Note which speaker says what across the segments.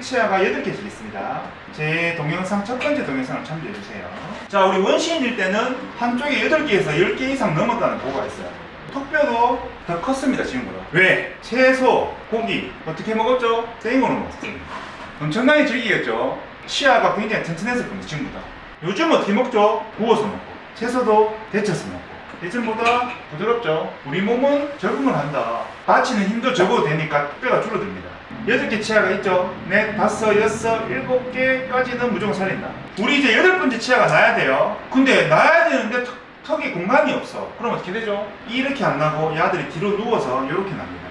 Speaker 1: 치아가 8개씩 있습니다. 제 동영상 첫 번째 동영상을 참조해 주세요. 자, 우리 원시인일 때는 한쪽에 8개에서 10개 이상 넘었다는 보고가 있어요. 턱뼈도 더 컸습니다, 지금보다. 왜? 채소, 고기 어떻게 먹었죠? 생으로 먹었습니다. 엄청나게 즐기겠죠? 치아가 굉장히 튼튼했을 겁니다, 지금보다. 요즘 어떻게 먹죠? 구워서 먹고 채소도 데쳐서 먹고 예전보다 부드럽죠? 우리 몸은 적응을 한다. 받치는 힘도 적어도 되니까 뼈가 줄어듭니다. 여덟 개 치아가 있죠? 넷, 다섯, 여섯, 일곱 개까지는 무조건 살린다. 우리 이제 여덟 번째 치아가 나야 돼요. 근데 나야 되는데 턱, 턱에 공간이 없어. 그럼 어떻게 되죠? 이렇게 안 나고 이 아들이 뒤로 누워서 이렇게 납니다.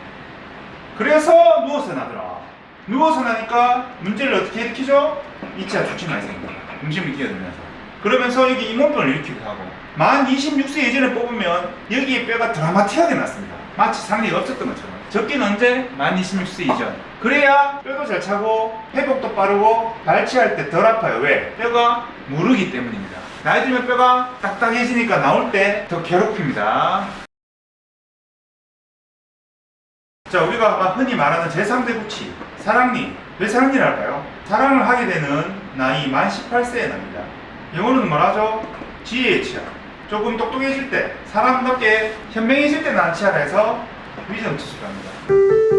Speaker 1: 그래서 누워서 나더라. 누워서 나니까 문제를 어떻게 일으키죠? 이 치아 주치 많이 생깁니다. 중심을 끼어들면서. 그러면서 여기 잇몸병을 일으키기도 하고. 만 26세 이전에 뽑으면 여기에 뼈가 드라마티하게 났습니다. 마치 상리가 없었던 것처럼. 적기는 언제? 만 26세 이전. 그래야 뼈도 잘 차고 회복도 빠르고 발치할 때 덜 아파요. 왜? 뼈가 무르기 때문입니다. 나이 들면 뼈가 딱딱해지니까 나올 때 더 괴롭힙니다. 자, 우리가 흔히 말하는 제3대 구치, 사랑니. 왜 사랑니를 할까요? 사랑을 하게 되는 나이 만 18세에 납니다. 영어로는 뭐라죠? 치아. 조금 똑똑해질 때, 사람답게 현명해질 때 난 치아라 해서 위점 치수랍니다.